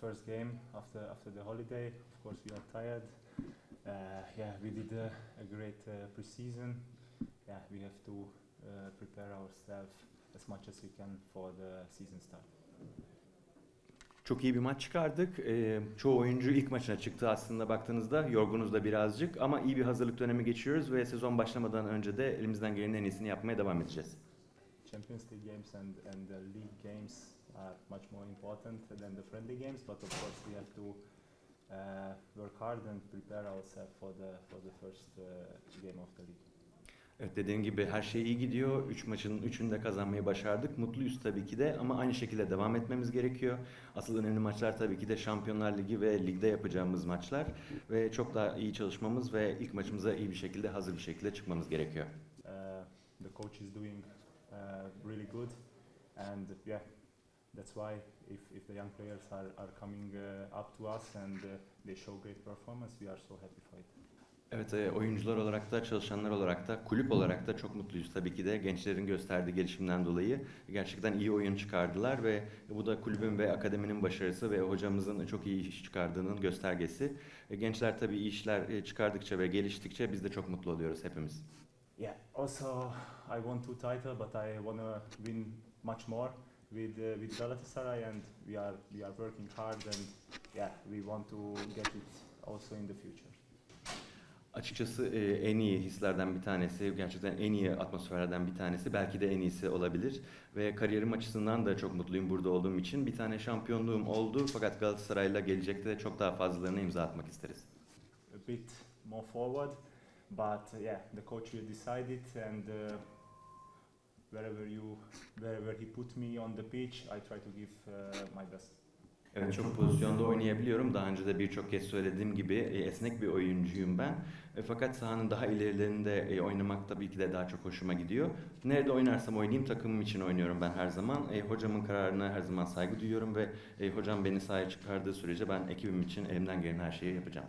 first game after after the holiday. Of course, we are tired. Uh, yeah, we did a, a great uh, preseason. Yeah, we have to uh, prepare ourselves as much as we can for the season start. Çok iyi bir maç çıkardık. Ee, çoğu oyuncu ilk maçına çıktı aslında baktığınızda. Yorgunuz da birazcık ama iyi bir hazırlık dönemi geçiyoruz ve sezon başlamadan önce de elimizden gelenin en iyisini yapmaya devam edeceğiz. Champions League games and, and the league games are much more important than the friendly games, but of course we have to uh, work hard and prepare ourselves for the for the first uh, game of the league. Evet dediğim gibi her şey iyi gidiyor. Üç maçın üçünü de kazanmayı başardık. Mutluyuz tabii ki de ama aynı şekilde devam etmemiz gerekiyor. Asıl önemli maçlar tabii ki de Şampiyonlar Ligi ve ligde yapacağımız maçlar. Ve çok daha iyi çalışmamız ve ilk maçımıza iyi bir şekilde hazır bir şekilde çıkmamız gerekiyor. Uh, the coach is doing really good, and yeah, that's why if, if the young players are, are coming uh, up to us and uh, they show great performance, we are so happy for it. Evet e, oyuncular olarak da çalışanlar olarak da kulüp olarak da çok mutluyuz tabii ki de gençlerin gösterdiği gelişimden dolayı gerçekten iyi oyun çıkardılar ve bu da kulübün ve akademinin başarısı ve hocamızın çok iyi iş çıkardığının göstergesi. E, Gençler tabii iyi işler e, çıkardıkça ve geliştikçe biz de çok mutlu oluyoruz hepimiz. Yeah. Also, I won two titles, but I want to win much more with uh, with Galatasaray, and we are we are working hard, and yeah, we want to get it also in the future. Açıkçası e, en iyi hislerden bir tanesi, gerçekten en iyi atmosferlerden bir tanesi, belki de en iyisi olabilir. Ve kariyerim açısından da çok mutluyum burada olduğum için. Bir tane şampiyonluğum oldu fakat Galatasaray'la gelecekte de çok daha fazlalarına imza atmak isteriz. A bit more forward, but yeah, the coach will decide it, and uh, wherever you wherever he put me on the pitch, I try to give uh, my best. Evet çok pozisyonda oynayabiliyorum. Daha önce de birçok kez söylediğim gibi e, esnek bir oyuncuyum ben. E, Fakat sahanın daha ilerilerinde e, oynamak tabii ki de daha çok hoşuma gidiyor. Nerede oynarsam oynayayım takımım için oynuyorum ben her zaman. Hocamın kararına her zaman saygı duyuyorum ve hocam beni sahaya çıkardığı sürece ben ekibim için elimden gelen her şeyi yapacağım.